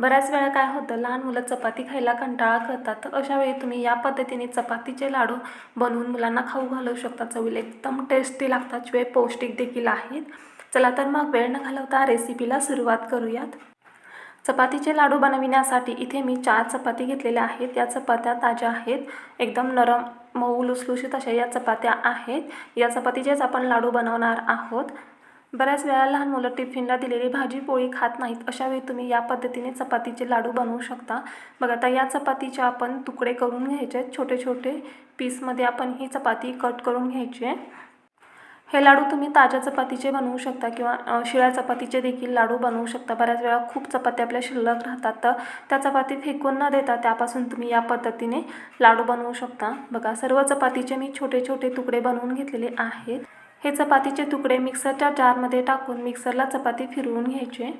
बऱ्याच वेळा काय होतं लहान मुलं चपाती खायला कंटाळा करतात. तर अशा वेळी तुम्ही या पद्धतीने चपातीचे लाडू बनवून मुलांना खाऊ घालू शकता. चवीला एकदम टेस्टी लागतात शिवाय पौष्टिक देखील आहेत. चला तर मग वेळ न घालवता रेसिपीला सुरुवात करूयात. चपातीचे लाडू बनविण्यासाठी इथे मी चार चपाती घेतलेल्या आहेत. या चपात्या ताज्या आहेत. एकदम नरम मऊ लुसलुशीत अशा या चपात्या आहेत. या चपातीचेच आपण लाडू बनवणार आहोत. बऱ्याच वेळा लहान मुलं टिफिनला दिलेली भाजी पोळी खात नाहीत. अशावेळी तुम्ही या पद्धतीने चपातीचे लाडू बनवू शकता. बघा आता या चपातीचे आपण तुकडे करून घ्यायचे. आहेत छोटे छोटे पीसमध्ये आपण ही चपाती कट करून घ्यायची आहे. हे लाडू तुम्ही ताज्या चपातीचे बनवू शकता किंवा शिळ्या चपातीचे देखील लाडू बनवू शकता. बऱ्याच वेळा खूप चपात्या आपल्या शिल्लक राहतात. तर त्या चपाती फेकून न देता त्यापासून तुम्ही या पद्धतीने लाडू बनवू शकता. बघा सर्व चपातीचे मी छोटे छोटे तुकडे बनवून घेतलेले आहेत. हे चपातीचे तुकडे मिक्सरच्या जारमध्ये टाकून मिक्सरला चपाती फिरवून घ्यायचे.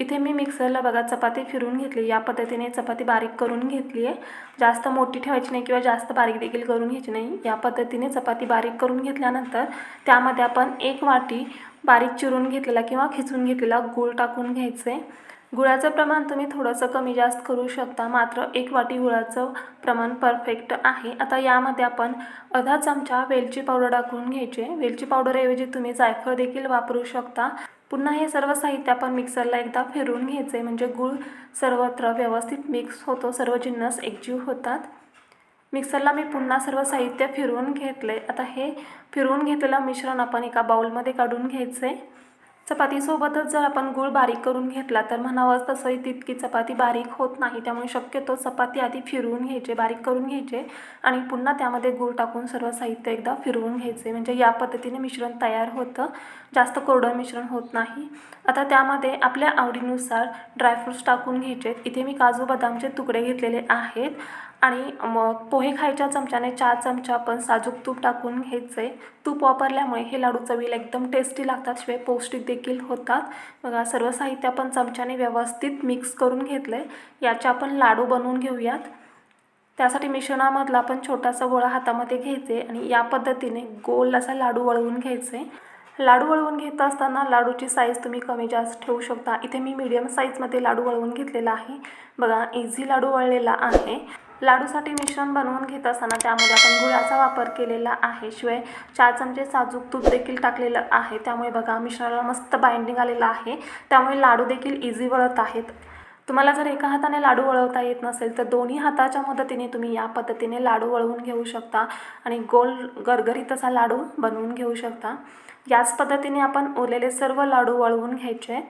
इथे मी मिक्सरला बघा चपाती फिरून घेतली. या पद्धतीने चपाती बारीक करून घेतली आहे. जास्त मोठी ठेवायची नाही किंवा जास्त बारीक देखील करून घ्यायची नाही. या पद्धतीने चपाती बारीक करून घेतल्यानंतर त्यामध्ये आपण एक वाटी बारीक चिरून घेतलेला किंवा खिचून घेतलेला गूळ टाकून घ्यायचे. गुळाचं प्रमाण तुम्ही थोडंसं कमी जास्त करू शकता. मात्र एक वाटी गुळाचं प्रमाण परफेक्ट आहे. आता यामध्ये आपण अर्धा चमचा वेलची पावडर टाकून घ्यायचे वेलची पावडरऐवजी तुम्ही जायफळ देखील वापरू शकता. पुन्हा हे सर्व साहित्य आपण मिक्सरला एकदा फिरून घ्यायचे म्हणजे गूळ सर्वत्र व्यवस्थित मिक्स होतो. सर्व जिन्नस एकजीव होतात. मिक्सरला मी पुन्हा सर्व साहित्य फिरवून घेतले आता हे फिरवून घेतलेलं मिश्रण आपण एका बाउलमध्ये काढून घ्यायचे चपातीसोबतच जर आपण गूळ बारीक करून घेतला तर म्हणावंच तसंही तितकी चपाती बारीक होत नाही. त्यामुळे शक्यतो चपाती आधी फिरवून घ्यायचे बारीक करून घ्यायचे आणि पुन्हा त्यामध्ये गूळ टाकून सर्व साहित्य एकदा फिरवून घ्यायचे. म्हणजे या पद्धतीने मिश्रण तयार होतं. जास्त कोरडं मिश्रण होत नाही. आता त्यामध्ये आपल्या आवडीनुसार ड्रायफ्रूट्स टाकून घ्यायचे इथे मी काजू बदामचे तुकडे घेतलेले आहेत. आणि मग पोहे खायच्या चमच्याने चार चमचा आपण साजूक तूप टाकून घ्यायचे. तूप वापरल्यामुळे हे लाडू चवीला एकदम टेस्टी लागतात शिवाय पौष्टिक देखील होतात. बघा सर्व साहित्य आपण चमच्याने व्यवस्थित मिक्स करून घेतलं. आहे याचे आपण लाडू बनवून घेऊयात. त्यासाठी मिश्रणामधला आपण छोटासा गोळा हातामध्ये घ्यायचे आणि या पद्धतीने गोल असा लाडू वळवून घ्यायचे. लाडू वळवून घेत असताना लाडूची साईज तुम्ही कमी जास्त ठेवू शकता. इथे मी मीडियम साईजमध्ये लाडू वळवून घेतलेला आहे. बघा इझी लाडू वळलेला आहे. लाडूसाठी मिश्रण बनवून घेत असताना त्यामध्ये आपण गुळाचा वापर केलेला आहे. शिवाय चार चमचे साजूक तूप देखील टाकलेलं आहे. त्यामुळे बघा मिश्रणाला मस्त बाइंडिंग आलेलं आहे. त्यामुळे लाडू देखील इझी वळत आहेत. तुम्हाला जर एका हाताने लाडू वळवता येत नसेल तर दोन्ही हाताच्या मदतीने तुम्ही या पद्धतीने लाडू वळवून घेऊ शकता आणि गोल गरगरीत असा लाडू बनवून घेऊ शकता. याच पद्धतीने आपण उरलेले सर्व लाडू वळवून घ्यायचे आहेत.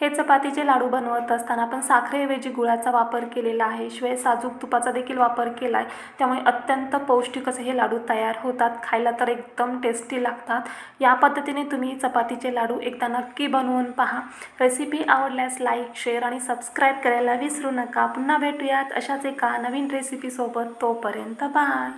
हे चपातीचे लाडू बनवत असताना आपण साखरेऐवजी गुळाचा वापर केलेला आहे शिवाय साजूक तुपाचा देखील वापर केला आहे त्यामुळे अत्यंत पौष्टिक असे हे लाडू तयार होतात. खायला तर एकदम टेस्टी लागतात. या पद्धतीने तुम्ही चपातीचे लाडू एकदा नक्की बनवून पहा. रेसिपी आवडल्यास लाईक शेअर आणि सबस्क्राईब करायला विसरू नका. पुन्हा भेटूयात अशाच एका नवीन रेसिपीसोबत तोपर्यंत बाय